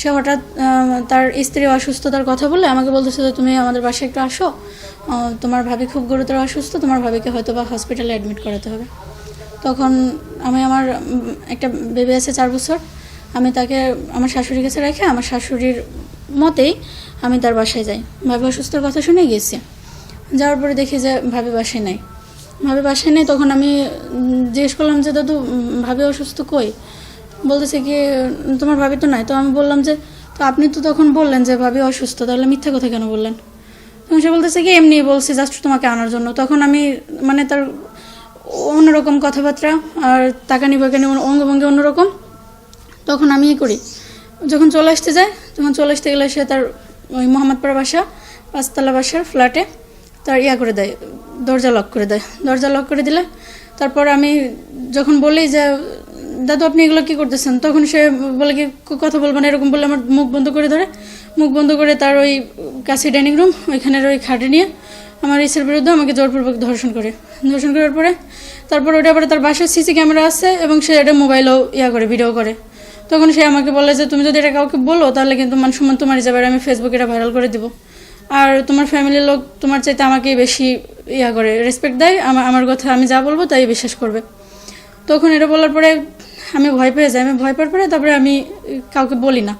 সে হঠাৎ তার স্ত্রী অসুস্থতার কথা বলে আমাকে বলতেছে যে, তুমি আমাদের বাসায় একটু আসো। তোমার ভাবি খুব গুরুতর অসুস্থ, তোমার ভাবিকে হয়তো বা হসপিটালে অ্যাডমিট করাতে হবে। তখন আমি আমার একটা বেবি আছে চার বছর, আমি তাকে আমার শাশুড়ির কাছে রেখে আমার শাশুড়ির মতেই আমি তার বাসায় যাই। ভাবি অসুস্থর কথা শুনে গেছি। যাওয়ার পরে দেখি যে, ভাবি বাসায় নাই। ভাবি বাসায় নেই, তখন আমি জিজ্ঞেস করলাম যে, দাদু ভাবি অসুস্থ কই? বলতেছে কি, তোমার ভাবি তো নাই, তো আমি বললাম যে, তো আপনি তো তখন বললেন যে ভাবি অসুস্থ, তাহলে মিথ্যা কথা কেন বললেন? তখন সে বলতেছে কি, এমনি বলছি জাস্ট তোমাকে আনার জন্য। তখন আমি মানে তার অন্যরকম কথাবার্তা আর তাকানি বাকানি অঙ্গভঙ্গি অন্যরকম, তখন আমি ই করি। যখন চলে আসতে যায় যখন চলে আসতে গেলে সে তার ওই মোহাম্মদপাড়া বাসা, পাঁচতলা বাসার ফ্ল্যাটে তার ইয়া করে দেয়, দরজা লক করে দেয়। দরজা লক করে দিলে তারপর আমি যখন বলি যে দাদু, আপনি এগুলো কি করতেছেন? তখন সে বলে কি কথা বলব না, এরকম বলে আমার মুখ বন্ধ করে ধরে। মুখ বন্ধ করে তার ওই কাছে ডাইনিং রুম ওইখানের ওই খাটে নিয়ে আমার ইসের বিরুদ্ধে আমাকে জোরপূর্বক ধর্ষণ করে। ধর্ষণ করার পরে তারপর ওটা আবার তার বাসায় সিসি ক্যামেরা আছে এবং সে এটা মোবাইলও ইয়া করে, ভিডিও করে। তখন সে আমাকে বলে যে, তুমি যদি এটা কাউকে বলো, তাহলে কিন্তু মান সম্মান তোমারই যাবে আমি ফেসবুকে এটা ভাইরাল করে দিব। আর তোমার ফ্যামিলির লোক তোমার চাইতে আমাকে বেশি ইয়া করে রেসপেক্ট দেয়। আমার আমার কথা আমি যা বলব তাই বিশ্বাস করবে। তখন এটা বলার পরে আমি ভয় পেয়ে যাই আমি ভয় পাওয়ার পরে তারপরে আমি কাউকে বলি না।